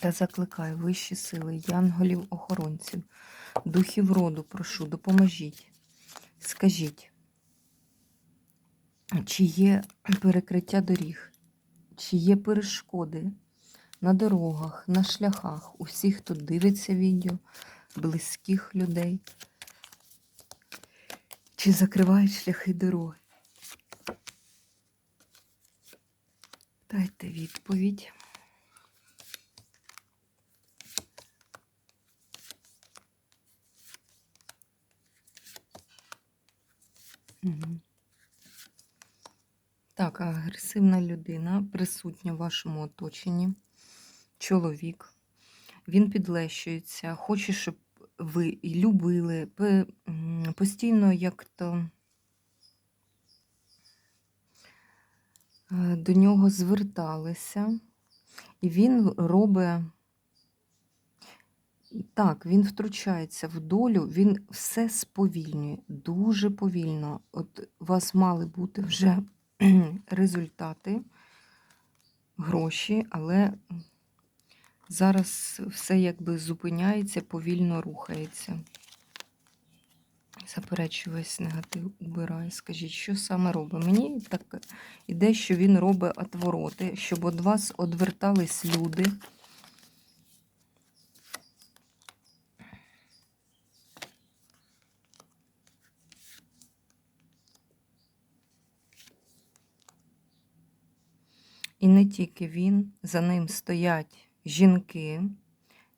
Та закликаю вищі сили, янголів-охоронців, духів роду, прошу, допоможіть. Скажіть, чи є перекриття доріг, чи є перешкоди на дорогах, на шляхах, у всіх, хто дивиться відео, близьких людей, чи закривають шляхи дороги? Дайте відповідь. Так, агресивна людина присутня в вашому оточенні. Чоловік. Він підлещується, хоче, щоб ви любили, постійно як-то е, до нього зверталися. І він робить. Так, він втручається в долю, він все сповільнює, дуже повільно. От у вас мали бути вже результати, гроші, але зараз все якби зупиняється, повільно рухається. Заперечу весь негатив, убираю. Скажіть, що саме робить? Мені так іде, що він робить отвороти, щоб від вас одвертались люди. І не тільки він, за ним стоять жінки,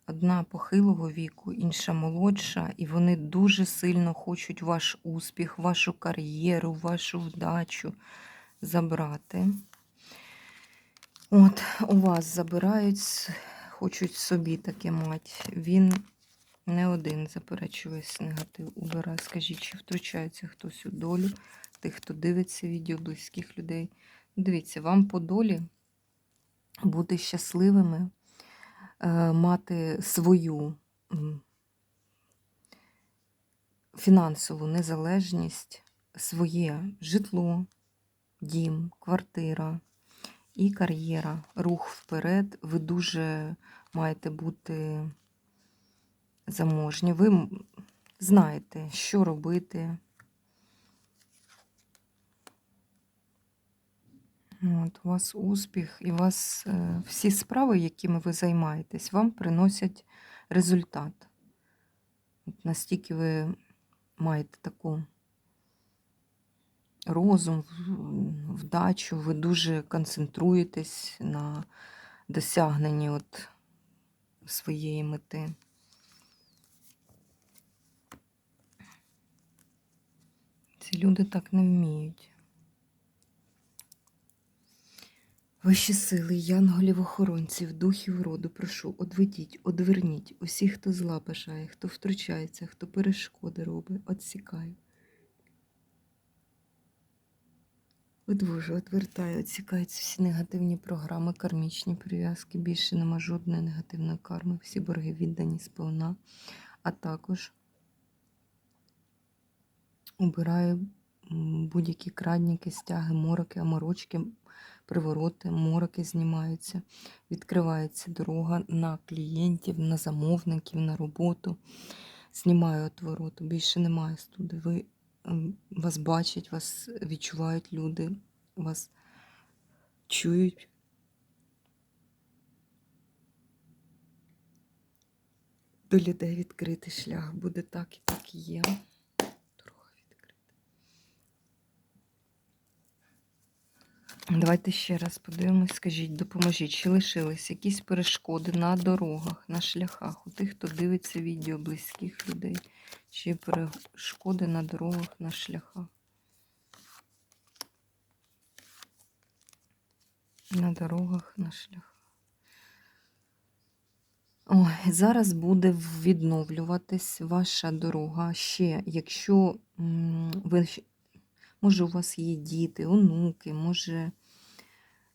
одна похилого віку, інша молодша, і вони дуже сильно хочуть ваш успіх, вашу кар'єру, вашу вдачу забрати. От, у вас забирають, хочуть собі таке мати. Він не один заперечує негатив. Убирає. Скажіть, чи втручається хтось у долю тих, хто дивиться відео близьких людей. Дивіться, вам по долі бути щасливими, е, мати свою фінансову незалежність, своє житло, дім, квартира і кар'єра, рух вперед. Ви дуже маєте бути заможні. Ви знаєте, що робити. От, у вас успіх, і у вас е, всі справи, якими ви займаєтесь, вам приносять результат. От настільки ви маєте таку розум, вдачу, ви дуже концентруєтесь на досягненні от своєї мети. Ці люди так не вміють. Вищі сили, янголів-охоронців, духів роду, прошу, одведіть, одверніть усіх, хто зла бажає, хто втручається, хто перешкоди робить, отсікаю. Одвожу, одвертаю, відсікаються всі негативні програми, кармічні прив'язки. Більше нема жодної негативної карми. Всі борги віддані сповна. А також убираю м, будь-які крадніки, стяги, мороки, аморочки, привороти, мороки знімаються. Відкривається дорога на клієнтів, на замовників, на роботу. Знімаю отвороту. Більше немає студи. Ви вас бачать, вас відчувають люди, вас чують. До людей відкритий шлях. Буде так і так є. Дорога відкрита. Давайте ще раз подивимось, скажіть, допоможіть, чи лишились якісь перешкоди на дорогах, на шляхах, у тих, хто дивиться відео близьких людей, чи перешкоди на дорогах, на шляхах. на дорогах, на шляхах. Ой, зараз буде відновлюватись ваша дорога. Ще, якщо ви, може, у вас є діти, онуки, може,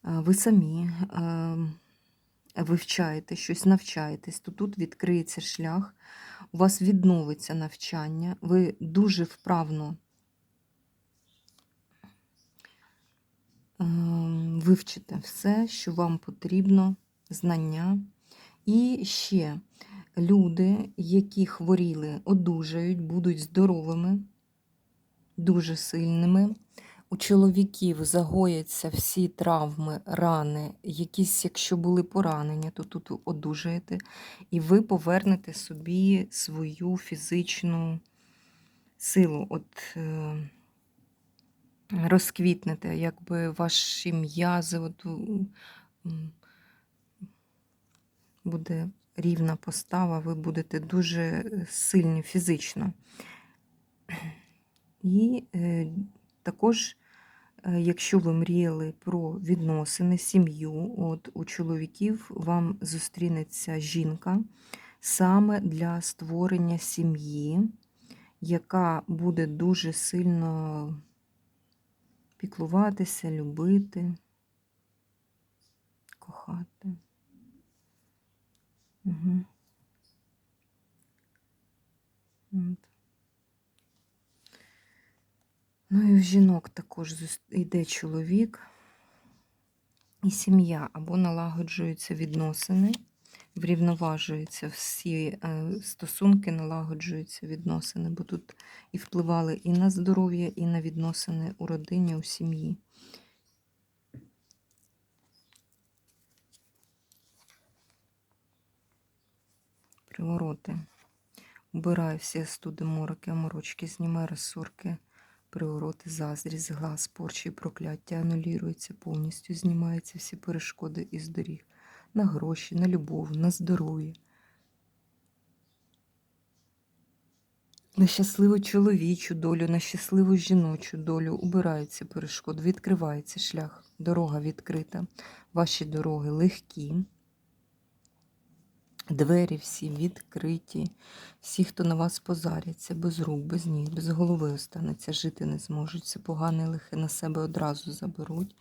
ви самі вивчаєте щось, навчаєтесь, то тут відкриється шлях, у вас відновиться навчання, ви дуже вправно ем, вивчите все, що вам потрібно, знання. І ще люди, які хворіли, одужають, будуть здоровими, дуже сильними. У чоловіків загояться всі травми, рани, якісь, якщо були поранення, то тут одужаєте, і ви повернете собі свою фізичну силу. От е, розквітнете, якби ваші м'язи, от, буде рівна постава, ви будете дуже сильні фізично. І е, також, е, якщо ви мріяли про відносини, сім'ю, от у чоловіків вам зустрінеться жінка саме для створення сім'ї, яка буде дуже сильно піклуватися, любити, кохати. Угу. От. Ну і в жінок також йде чоловік і сім'я, або налагоджуються відносини, врівноважуються всі е, стосунки, налагоджуються відносини, бо тут і впливали і на здоров'я, і на відносини у родині, у сім'ї. Привороти. Убираю всі студи, мороки, морочки, знімаю розсорки, привороти, заздрість, глаз, порчі прокляття анулюються повністю, знімаються всі перешкоди із доріг на гроші, на любов, на здоров'я. На щасливу чоловічу долю, на щасливу жіночу долю убираються перешкоди, відкривається шлях, дорога відкрита, ваші дороги легкі. Двері всі відкриті. Всі, хто на вас позаряться, без рук, без ніг, без голови останеться, жити не зможуть. Це погане лихе на себе одразу заберуть.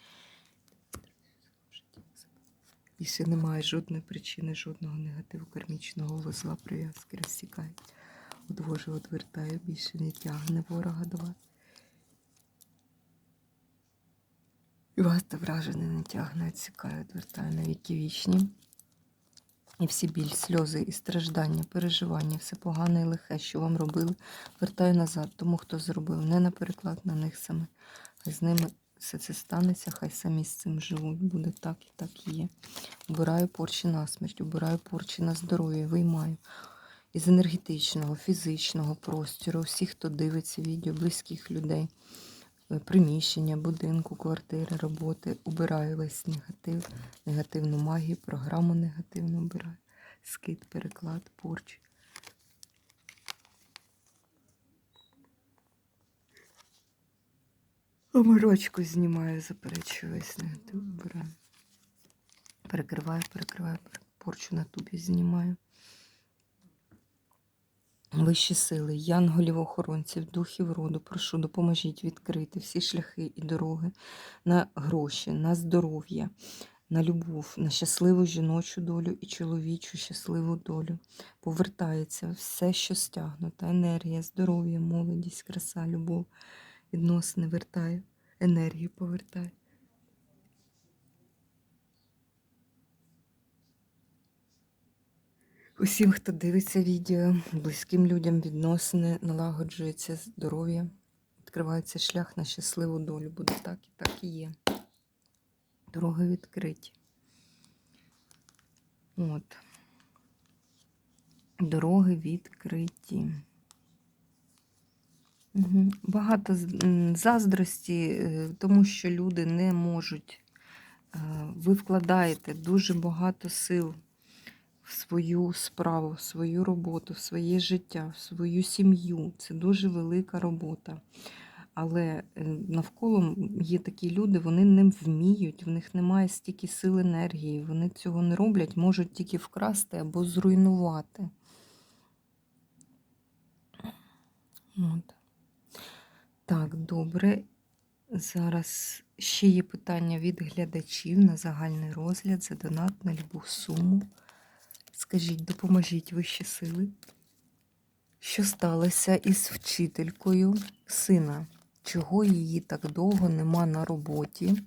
Більше немає жодної причини, жодного негативу кармічного вузла, прив'язки розсікають. Одвожу, одвертаю, більше не тягне ворога до вас. І вас та вражене не тягне, відсікає, одвертаю на віки вічні. І всі біль, сльози і страждання, переживання, все погане і лихе, що вам робили, вертаю назад, тому хто зробив, не на переклад на них саме. Хай з ними все це станеться, хай самі з цим живуть. Буде так і так і є. Убираю порчі на смерть, убираю порчі на здоров'я, виймаю із енергетичного, фізичного простору, всіх, хто дивиться відео, близьких людей, приміщення, будинку, квартири, роботи. Убираю весь негатив, негативну магію, програму негативну обираю. Скид, переклад, порч. Омирочку знімаю, заперечую весь негатив, обираю. Перекриваю, перекриваю, порчу на тубі знімаю. Вищі сили, янголів, охоронців, духів роду, прошу, допоможіть відкрити всі шляхи і дороги на гроші, на здоров'я, на любов, на щасливу жіночу долю і чоловічу щасливу долю. Повертається все, що стягнута, енергія, здоров'я, молодість, краса, любов, відносини вертає, енергію повертає. Усім, хто дивиться відео, близьким людям відносини, налагоджується здоров'я, відкривається шлях на щасливу долю. Буде так і так і є. Дороги відкриті. От. Дороги відкриті. Угу. Багато заздрості, е, тому що люди не можуть. Е, Ви вкладаєте дуже багато сил в свою справу, в свою роботу, в своє життя, в свою сім'ю. Це дуже велика робота. Але е, навколо є такі люди, вони не вміють, в них немає стільки сил енергії, вони цього не роблять, можуть тільки вкрасти або зруйнувати. От. Так, добре. Зараз ще є питання від глядачів на загальний розгляд за донат на любу суму. Скажіть, допоможіть вищі сили. Що сталося із вчителькою сина? Чого її так довго нема на роботі?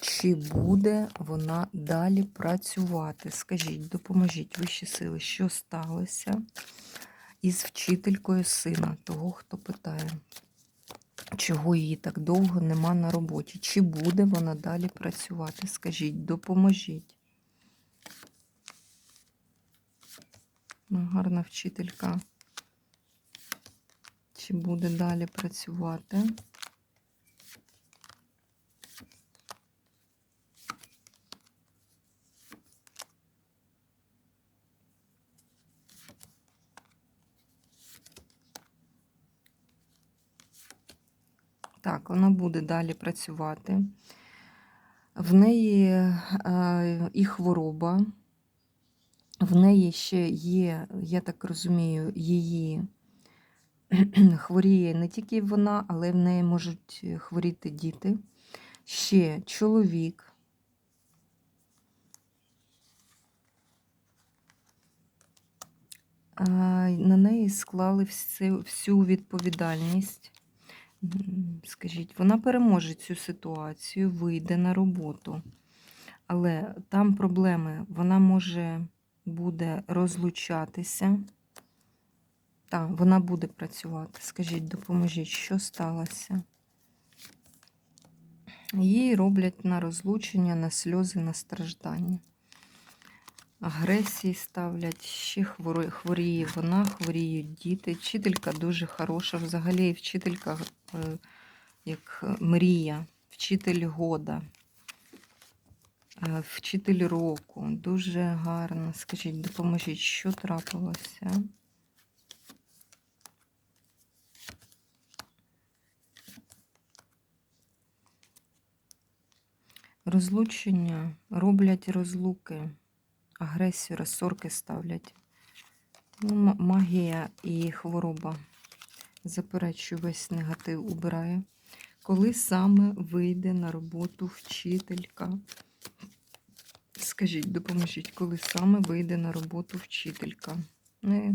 Чи буде вона далі працювати? Скажіть, допоможіть вищі сили, що сталося із вчителькою сина, того, хто питає, чого її так довго нема на роботі? Чи буде вона далі працювати? Скажіть, допоможіть. Гарна вчителька. Чи буде далі працювати? Так, вона буде далі працювати. В неї е, і хвороба, в неї ще є, я так розумію, її хворіє не тільки вона, але в неї можуть хворіти діти. Ще чоловік. На неї склали всю, всю відповідальність. Скажіть, вона переможе цю ситуацію, вийде на роботу. Але там проблеми, вона може буде розлучатися. Так, вона буде працювати. Скажіть, допоможіть, що сталося? Їй роблять на розлучення, на сльози, на страждання. Агресії ставлять, ще хворіє вона, хворіють діти. Вчителька дуже хороша. Взагалі вчителька е, як мрія, вчитель года, вчитель року. Дуже гарно. Скажіть, допоможіть, що трапилося? Розлучення роблять розлуки, агресію, розсорки ставлять. Ну, магія і хвороба. Заперечую, весь негатив убирає. Коли саме вийде на роботу вчителька? Скажіть, допоможіть, коли саме вийде на роботу вчителька? Не.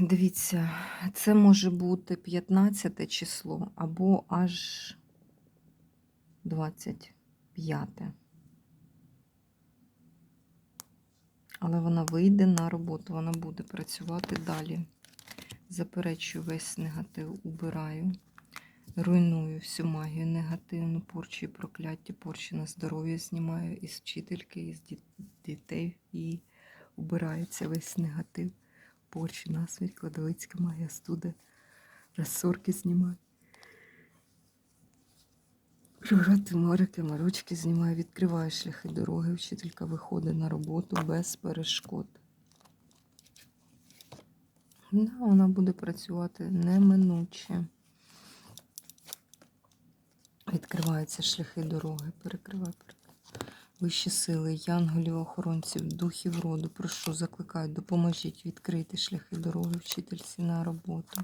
Дивіться, це може бути 15 число або аж 25. Але вона вийде на роботу, вона буде працювати далі. Заперечую весь негатив, убираю, руйную всю магію негативну, порчі і прокляття, порчі на здоров'я знімаю із вчительки, із дітей і убирається весь негатив порчі, насвідь, кладовицька магія студе, розсорки знімає. Програти морики, марочки знімає, відкриває шляхи дороги, вчителька виходить на роботу без перешкод. Да, вона буде працювати неминуче. Відкриваються шляхи дороги, перекривай. Вищі сили, янголів, охоронців, духів роду, прошу, закликаю, допоможіть відкрити шляхи дороги вчительці на роботу.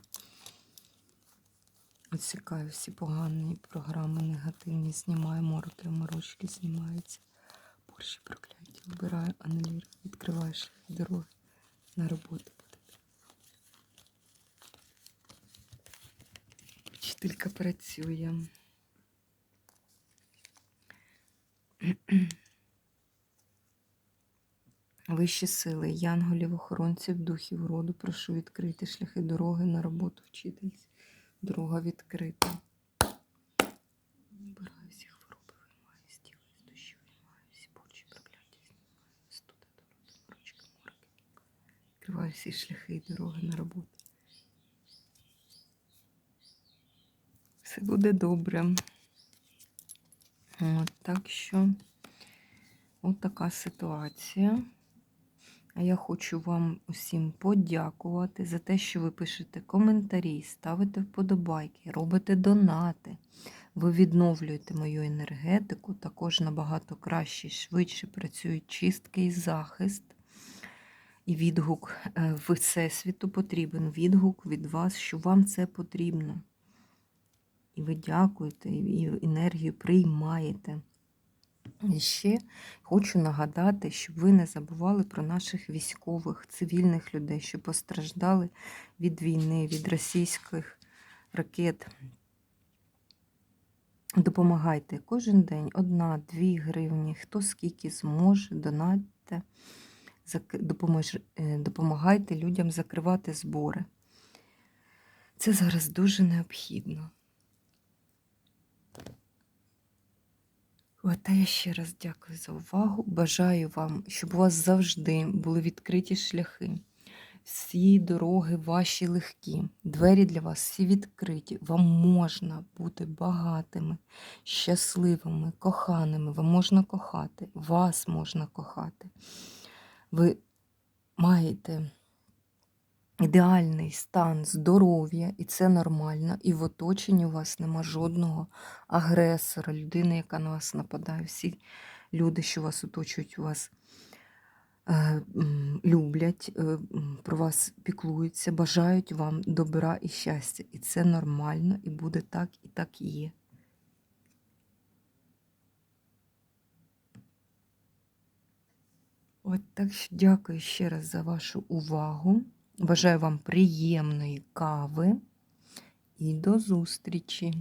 Відсікаю всі погані програми, негативні, знімаю мороки, морочки знімаються. Порші прокляття, вбираю, анулірую, відкриваю шляхи дороги на роботу. Вчителька працює. Вищі сили, янголів, охоронців, духів роду, прошу відкрити шляхи дороги на роботу вчительці. Дорога відкрита. Вбираю всі хвороби, виймаю з тіла, з душі, виймаю всі порчі, прокляття, знімаю студа, дороги, морочки, морки. Відкриваю всі шляхи і дороги на роботу. Все буде добре. От, так що, от така ситуація. А я хочу вам усім подякувати за те, що ви пишете коментарі, ставите вподобайки, робите донати. Ви відновлюєте мою енергетику, також набагато краще, швидше працюють чистки і захист. І відгук е, Всесвіту потрібен. Відгук від вас, що вам це потрібно. І ви дякуєте, і енергію приймаєте. І ще хочу нагадати, щоб ви не забували про наших військових, цивільних людей, що постраждали від війни, від російських ракет. Допомагайте кожен день одна-дві гривні, хто скільки зможе, донатьте, е, допомагайте людям закривати збори. Це зараз дуже необхідно. От, а я ще раз дякую за увагу. Бажаю вам, щоб у вас завжди були відкриті шляхи. Всі дороги ваші легкі, двері для вас всі відкриті. Вам можна бути багатими, щасливими, коханими. Вам можна кохати, вас можна кохати. Ви маєте ідеальний стан здоров'я, і це нормально. І в оточенні у вас нема жодного агресора, людини, яка на вас нападає. Всі люди, що вас оточують, у вас е, люблять, е, про вас піклуються, бажають вам добра і щастя. І це нормально, і буде так, і так є. От так що дякую ще раз за вашу увагу. Бажаю вам приємної кави і до зустрічі!